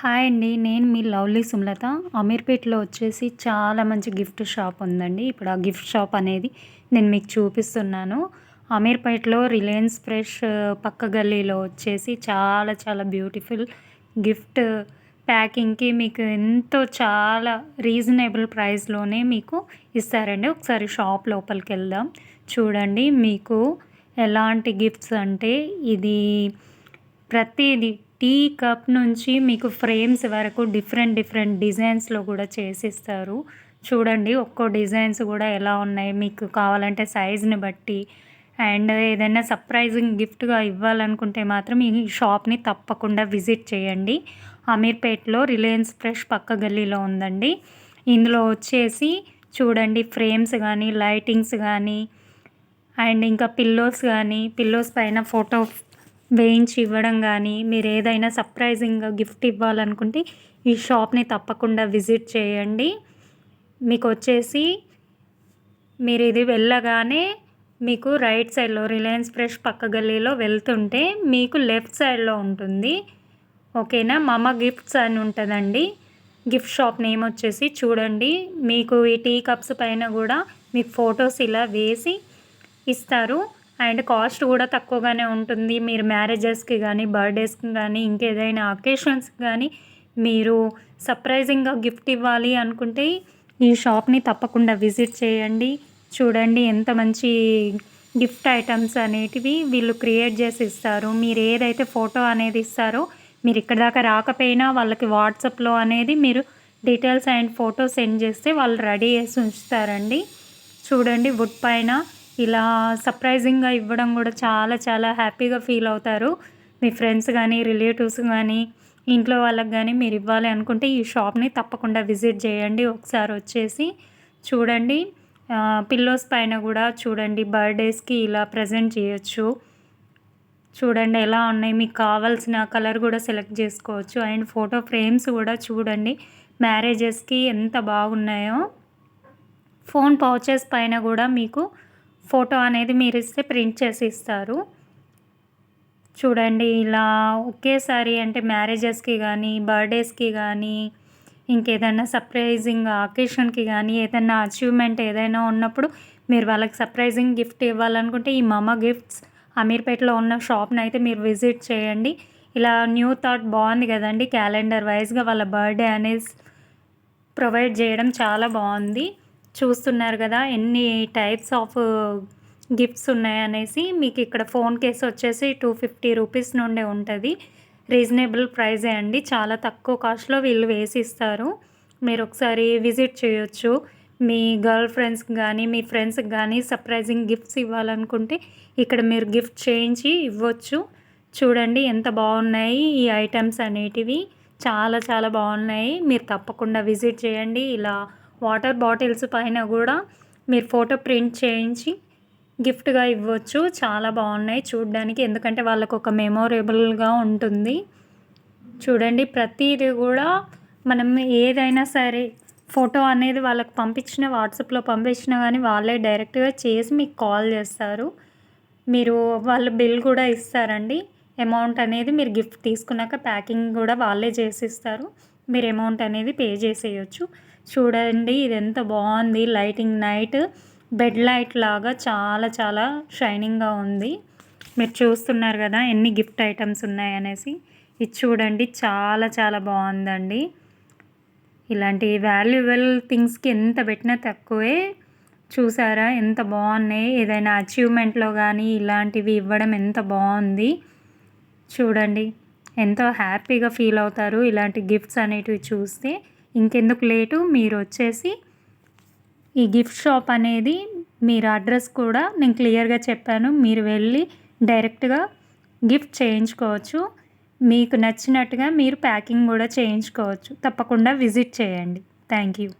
Hi అండి. నేను మీ lovely Sumalatha. అమీర్పేట్లో వచ్చేసి చాలా మంచి గిఫ్ట్ షాప్ ఉందండి. ఇప్పుడు ఆ గిఫ్ట్ షాప్ అనేది నేను మీకు చూపిస్తున్నాను. అమీర్పేట్లో రిలయన్స్ ఫ్రెష్ పక్క గల్లీలో వచ్చేసి చాలా చాలా బ్యూటిఫుల్ గిఫ్ట్ ప్యాకింగ్కి మీకు ఎంతో చాలా రీజనబుల్ ప్రైస్లోనే మీకు ఇస్తారండి. ఒకసారి షాప్ లోపలికి వెళ్దాం. చూడండి మీకు ఎలాంటి గిఫ్ట్స్ అంటే ఇది ప్రతిదీ టీ కప్ నుంచి మీకు ఫ్రేమ్స్ వరకు డిఫరెంట్ డిఫరెంట్ డిజైన్స్లో కూడా చేసిస్తారు. చూడండి ఒక్కో డిజైన్స్ కూడా ఎలా ఉన్నాయి మీకు కావాలంటే సైజుని బట్టి. అండ్ ఏదైనా సర్ప్రైజింగ్ గిఫ్ట్గా ఇవ్వాలనుకుంటే మాత్రం ఈ షాప్ని తప్పకుండా విజిట్ చేయండి. అమీర్పేట్లో రిలయన్స్ ఫ్రెష్ పక్క గల్లీలో ఉందండి. ఇందులో వచ్చేసి చూడండి ఫ్రేమ్స్ కానీ లైటింగ్స్ కానీ అండ్ ఇంకా పిల్లోస్ కానీ పిల్లోస్ పైన ఫోటో వేయించి ఇవ్వడం కానీ మీరు ఏదైనా సర్ప్రైజింగ్గా గిఫ్ట్ ఇవ్వాలనుకుంటే ఈ షాప్ని తప్పకుండా విజిట్ చేయండి. మీకు వచ్చేసి మీరు ఇది వెళ్ళగానే మీకు రైట్ సైడ్లో రిలయన్స్ ఫ్రెష్ పక్క గల్లీలో వెళ్తుంటే మీకు లెఫ్ట్ సైడ్లో ఉంటుంది. ఓకేనా? మమ గిఫ్ట్స్ అని ఉంటుందండి. గిఫ్ట్ షాప్ నేమ్ వచ్చేసి చూడండి. మీకు ఈ టీ కప్స్ పైన కూడా మీకు ఫొటోస్ ఇలా వేసి ఇస్తారు. అండ్ కాస్ట్ కూడా తక్కువగానే ఉంటుంది. మీరు మ్యారేజెస్కి కానీ బర్త్డేస్కి కానీ ఇంకేదైనా అకేషన్స్కి కానీ మీరు సర్ప్రైజింగ్గా గిఫ్ట్ ఇవ్వాలి అనుకుంటే ఈ షాప్ని తప్పకుండా విజిట్ చేయండి. చూడండి ఎంత మంచి గిఫ్ట్ ఐటమ్స్ అనేటివి వీళ్ళు క్రియేట్ చేసి ఇస్తారు. మీరు ఏదైతే ఫోటో అనేది ఇస్తారో మీరు ఇక్కడ దాకా రాకపోయినా వాళ్ళకి వాట్సాప్లో అనేది మీరు డీటెయిల్స్ అండ్ ఫోటో సెండ్ చేస్తే వాళ్ళు రెడీ చేసి ఉంచుతారండి. చూడండి వుడ్ పైన ఇలా సర్ప్రైజింగ్గా ఇవ్వడం కూడా చాలా చాలా హ్యాపీగా ఫీల్ అవుతారు. మీ ఫ్రెండ్స్ కానీ రిలేటివ్స్ కానీ ఇంట్లో వాళ్ళకి కానీ మీరు ఇవ్వాలి అనుకుంటే ఈ షాప్ని తప్పకుండా విజిట్ చేయండి. ఒకసారి వచ్చేసి చూడండి. పిల్లోస్ పైన కూడా చూడండి. బర్త్డేస్కి ఇలా ప్రజెంట్ చేయొచ్చు. చూడండి ఎలా ఉన్నాయి. మీకు కావాల్సిన కలర్ కూడా సెలెక్ట్ చేసుకోవచ్చు. అండ్ ఫోటో ఫ్రేమ్స్ కూడా చూడండి. మ్యారేజెస్కి ఎంత బాగున్నాయో. ఫోన్ పౌచెస్ పైన కూడా మీకు ఫోటో అనేది మీరు ఇస్తే ప్రింట్ చేసి ఇస్తారు. చూడండి ఇలా ఒకేసారి అంటే మ్యారేజెస్కి కానీ బర్త్డేస్కి కానీ ఇంకేదైనా సర్ప్రైజింగ్ అకేషన్కి కానీ ఏదైనా అచీవ్మెంట్ ఏదైనా ఉన్నప్పుడు మీరు వాళ్ళకి సర్ప్రైజింగ్ గిఫ్ట్ ఇవ్వాలనుకుంటే ఈ మమ గిఫ్ట్స్ అమీర్పేటలో ఉన్న షాప్ని అయితే మీరు విజిట్ చేయండి. ఇలా న్యూ థాట్ బాగుంది కదండి క్యాలెండర్ వైజ్గా వాళ్ళ బర్త్డే అనేది ప్రొవైడ్ చేయడం చాలా బాగుంది. చూస్తున్నారు కదా ఎన్ని టైప్స్ ఆఫ్ గిఫ్ట్స్ ఉన్నాయనేసి మీకు ఇక్కడ ఫోన్ కేసు వచ్చేసి టూ ఫిఫ్టీ రూపీస్ నుండే ఉంటుంది. రీజనబుల్ ప్రైజే అండి. చాలా తక్కువ కాస్ట్లో వీళ్ళు వేసి ఇస్తారు మీరు ఒకసారి విజిట్ చేయొచ్చు. మీ గర్ల్ ఫ్రెండ్స్కి కానీ మీ ఫ్రెండ్స్కి కానీ సర్ప్రైజింగ్ గిఫ్ట్స్ ఇవ్వాలనుకుంటే ఇక్కడ మీరు గిఫ్ట్ చేయించి ఇవ్వచ్చు. చూడండి ఎంత బాగున్నాయి ఈ ఐటమ్స్ అనేటివి. చాలా చాలా బాగున్నాయి. మీరు తప్పకుండా విజిట్ చేయండి. ఇలా వాటర్ బాటిల్స్ పైన కూడా మీరు ఫోటో ప్రింట్ చేయించి గిఫ్ట్గా ఇవ్వచ్చు. చాలా బాగున్నాయి చూడడానికి. ఎందుకంటే వాళ్ళకు ఒక మెమొరేబుల్గా ఉంటుంది. చూడండి ప్రతిది కూడా మనం ఏదైనా సరే ఫోటో అనేది వాళ్ళకి పంపించిన వాట్సాప్లో పంపించినా కానీ వాళ్ళే డైరెక్ట్గా చేసి మీకు కాల్ చేస్తారు. మీరు వాళ్ళ బిల్ కూడా ఇస్తారండి. అమౌంట్ అనేది మీరు గిఫ్ట్ తీసుకున్నాక ప్యాకింగ్ కూడా వాళ్ళే చేసి ఇస్తారు మీరు అమౌంట్ అనేది పే చేసేయచ్చు. చూడండి ఇది ఎంత బాగుంది. లైటింగ్ నైట్ బెడ్ లైట్ లాగా చాలా చాలా షైనింగ్గా ఉంది. మీరు చూస్తున్నారు కదా ఎన్ని గిఫ్ట్ ఐటమ్స్ ఉన్నాయనేసి ఇది చూడండి చాలా చాలా బాగుందండి. ఇలాంటి వాల్యుబుల్ థింగ్స్కి ఎంత పెట్టినా తక్కువే. చూసారా ఎంత బాగున్నాయి. ఏదైనా అచీవ్మెంట్లో కానీ ఇలాంటివి ఇవ్వడం ఎంత బాగుంది. చూడండి. ఎంతో హ్యాపీగా ఫీల్ అవుతారు ఇలాంటి గిఫ్ట్స్ అనేటివి చూస్తే. ఇంకెందుకు లేటు మీరు వచ్చేసి ఈ గిఫ్ట్ షాప్ అనేది మీరు అడ్రస్ కూడా నేను క్లియర్గా చెప్పాను. మీరు వెళ్ళి డైరెక్ట్గా గిఫ్ట్ చేయించుకోవచ్చు. మీకు నచ్చినట్టుగా మీరు ప్యాకింగ్ కూడా చేయించుకోవచ్చు. తప్పకుండా విజిట్ చేయండి. Thank you.